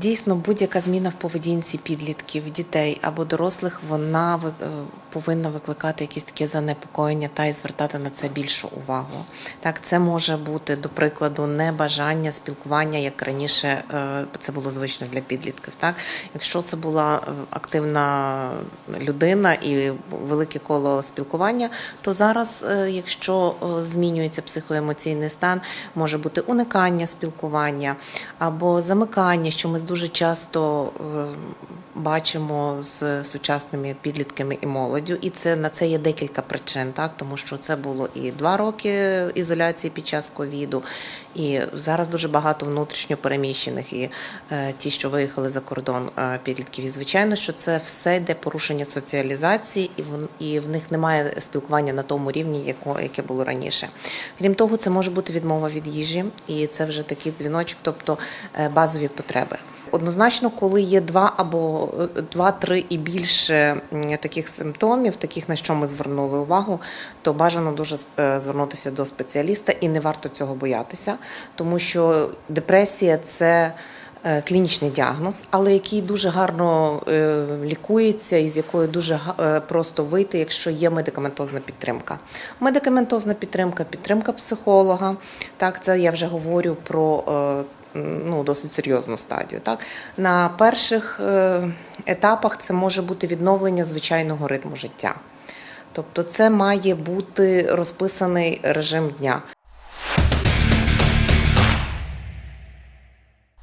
Дійсно, будь-яка зміна в поведінці підлітків, дітей або дорослих, вона е, повинна викликати якісь таке занепокоєння та й звертати на це більшу увагу. Так, це може бути, до прикладу, небажання спілкування, як раніше е, це було звично для підлітків. Так, якщо це була е, активна людина і велике коло спілкування, то зараз, е, якщо змінюється психоемоційний стан, може бути уникання спілкування або замикання, що ми дуже часто бачимо з сучасними підлітками і молоддю. І це на це є декілька причин, так тому що це було і два роки ізоляції під час ковіду, і зараз дуже багато внутрішньо переміщених і е, ті, що виїхали за кордон е, підлітків. І звичайно, що це все йде порушення соціалізації, і в, і в них немає спілкування на тому рівні, яко, яке було раніше. Крім того, це може бути відмова від їжі, і це вже такий дзвіночок, тобто е, базові потреби. Однозначно, коли є два або е, два-три і більше таких симптомів, таких на що ми звернули увагу, то бажано дуже е, звернутися до спеціаліста і не варто цього боятися, тому що депресія це. е, Клінічний діагноз, але який дуже гарно е, лікується і з якою дуже просто вийти, якщо є медикаментозна підтримка. Медикаментозна підтримка, підтримка психолога. Так, це я вже говорю про ну, досить серйозну стадію. Так? На перших етапах це може бути відновлення звичайного ритму життя. Тобто це має бути розписаний режим дня.